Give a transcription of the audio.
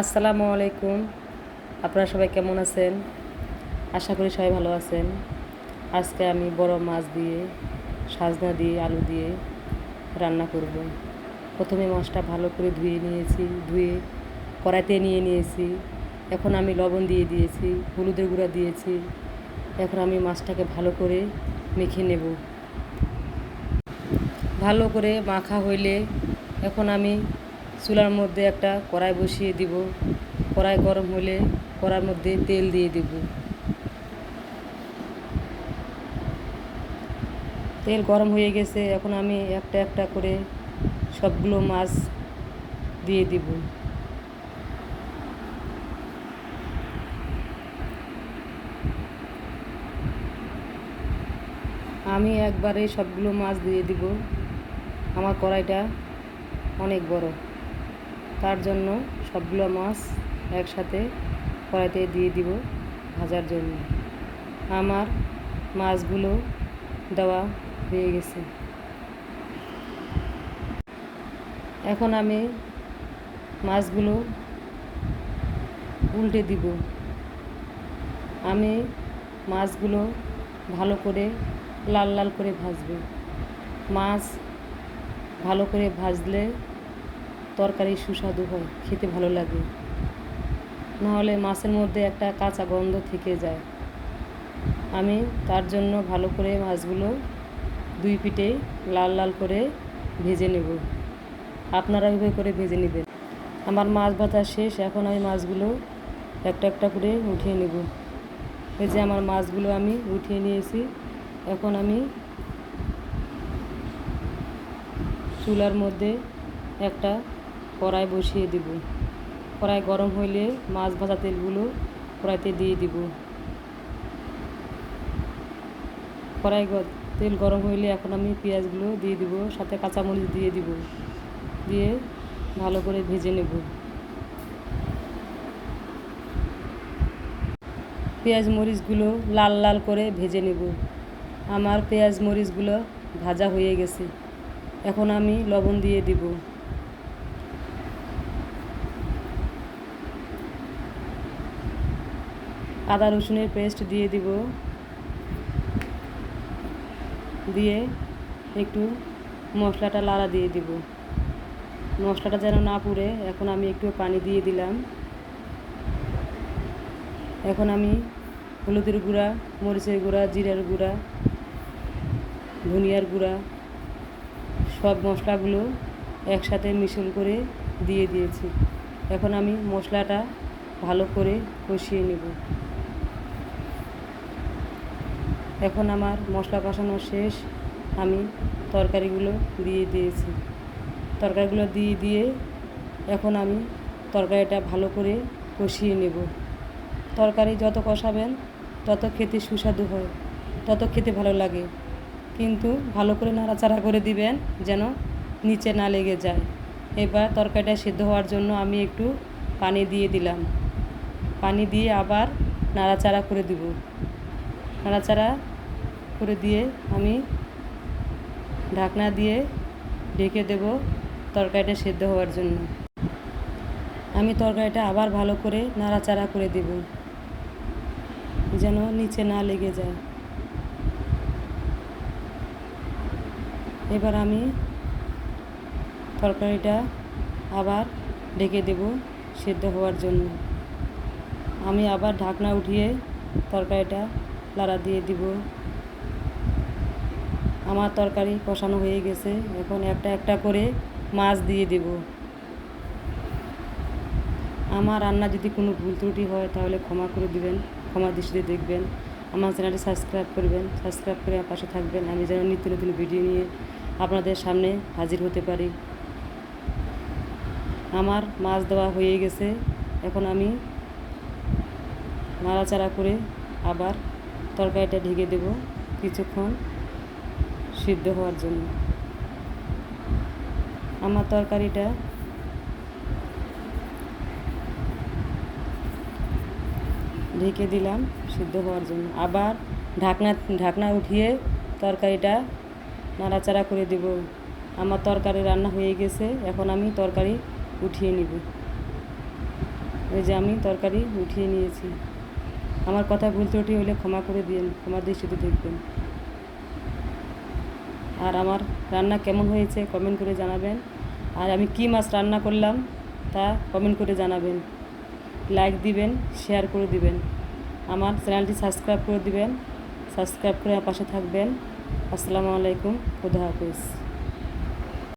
আসসালামু আলাইকুম। আপনারা সবাই কেমন আছেন? আশা করি সবাই ভালো আছেন। আজকে আমি বড় মাছ দিয়ে, সাজনা দিয়ে, আলু দিয়ে রান্না করব। প্রথমে মাছটা ভালো করে ধুয়ে নিয়েছি, ধুয়ে কড়াইতে নিয়ে নিয়েছি। এখন আমি লবণ দিয়ে দিয়েছি, হলুদের গুঁড়া দিয়েছি। এখন আমি মাছটাকে ভালো করে মেখে নেব। ভালো করে মাখা হইলে এখন আমি চুলার মধ্যে একটা কড়াই বসিয়ে দিব। কড়াই গরম হলে কড়ার মধ্যে তেল দিয়ে দিব। তেল গরম হয়ে গেছে, এখন আমি একটা একটা করে সবগুলো মাছ দিয়ে দিব। আমি একবারে সবগুলো মাছ দিয়ে দিব। আমার কড়াইটা অনেক বড়। তার জন্য সবগুলো মাছ একসাথে কড়াইতে দিয়ে দিব ভাজার জন্য। আমার মাছগুলো দেওয়া হয়ে গেছে। এখন আমি মাছগুলো উল্টে দিব। আমি মাছগুলো ভালো করে লাল লাল করে ভাজবো। মাছ ভালো করে ভাজলে তরকারি সুস্বাদু হয়, খেতে ভালো লাগে। নাহলে মাছের মধ্যে একটা কাঁচা গন্ধ থেকে যায়। আমি তার জন্য ভালো করে মাছগুলো দুই পিঠে লাল লাল করে ভেজে নেব। আপনারা ওইভাবে করে ভেজে নেবেন। আমার মাছ ভাজা শেষ, এখন আমি মাছগুলো একটা একটা করে উঠিয়ে নেব। এই যে আমার মাছগুলো আমি উঠিয়ে নিয়েছি। এখন আমি চুলার মধ্যে একটা কড়াই বসিয়ে দিব। কড়াই গরম হইলে মাছ ভাজা তেলগুলো কড়াইতে দিয়ে দিব। কড়াই তেল গরম হইলে এখন আমি পেঁয়াজগুলো দিয়ে দিব, সাথে কাঁচামরিচ দিয়ে দিব, দিয়ে ভালো করে ভেজে নেব। পেঁয়াজ মরিচগুলো লাল লাল করে ভেজে নেব। আমার পেঁয়াজ মরিচগুলো ভাজা হয়ে গেছে। এখন আমি লবণ দিয়ে দিব। আদা রসুনের পেস্ট দিয়ে দিব। দিয়ে একটু মশলাটা লাড়া দিয়ে দিব। মশলাটা যেন না পুড়ে, এখন আমি একটু পানি দিয়ে দিলাম। এখন আমি হলুদের গুঁড়া, মরিচের গুঁড়া, জিরার গুঁড়া, ধনিয়ার গুঁড়া সব মশলাগুলো একসাথে মিশ্রণ করে দিয়ে দিয়েছি। এখন আমি মশলাটা ভালো করে কষিয়ে নেব। এখন আমার মশলা কষানো শেষ। আমি তরকারিগুলো দিয়ে দিয়েছি। তরকারিগুলো দিয়ে দিয়ে এখন আমি তরকারিটা ভালো করে কষিয়ে নেব। তরকারি যত কষাবেন, তত খেতে সুস্বাদু হয়, তত খেতে ভালো লাগে। কিন্তু ভালো করে নাড়াচাড়া করে দিবেন যেন নিচে না লেগে যায়। এবার তরকারিটা সিদ্ধ হওয়ার জন্য আমি একটু পানি দিয়ে দিলাম। পানি দিয়ে আবার নাড়াচাড়া করে দিব। নাড়াচাড়া করে দিয়ে আমি ঢাকনা দিয়ে ঢেকে দেব তরকারিটা সেদ্ধ হওয়ার জন্য। আমি তরকারিটা আবার ভালো করে নাড়াচাড়া করে দেব, যেন নিচে না লেগে যায়। এবার আমি তরকারিটা আবার ঢেকে দেব সেদ্ধ হওয়ার জন্য। আমি আবার ঢাকনা উঠিয়ে তরকারিটা লাড়া দিয়ে দিব। আমার তরকারি কষানো হয়ে গেছে। এখন একটা একটা করে মাছ দিয়ে দেব। আমার রান্না যদি কোনো ভুল ত্রুটি হয়, তাহলে ক্ষমা করে দিবেন ক্ষমা দৃষ্টিতে দেখবেন। আমার চ্যানেলটি সাবস্ক্রাইব করবেন, সাবস্ক্রাইব করে পাশে থাকবেন। আমি যেন নিত্য নতুন ভিডিও নিয়ে আপনাদের সামনে হাজির হতে পারি। আমার মাছ দেওয়া হয়ে গেছে। এখন আমি নাড়াচাড়া করে আবার তরকারিটা ঢেকে দেব। কিছুক্ষণ সিদ্ধ হওয়ার জন্য। আমার তরকারিটা ঢেকে দিলাম সিদ্ধ হওয়ার জন্য। আবার ঢাকনা ঢাকনা উঠিয়ে তরকারিটা নাড়াচাড়া করে দেব। আমার তরকারি রান্না হয়ে গেছে, এখন আমি তরকারি উঠিয়ে নিব। ওই যে আমি তরকারি উঠিয়ে নিয়েছি। আমার কথা ভুল ত্রুটি হলে ক্ষমা করে দিন ক্ষমা দৃষ্টিতে দেখবেন। আর আমার রান্না কেমন হয়েছে কমেন্ট করে জানাবেন। আর আমি কী মাছ রান্না করলাম তা কমেন্ট করে জানাবেন। লাইক দিবেন শেয়ার করে দিবেন। আমার চ্যানেলটি সাবস্ক্রাইব করে দিবেন। সাবস্ক্রাইব করে পাশে থাকবেন। আসসালামু আলাইকুম, খুদা হাফিজ।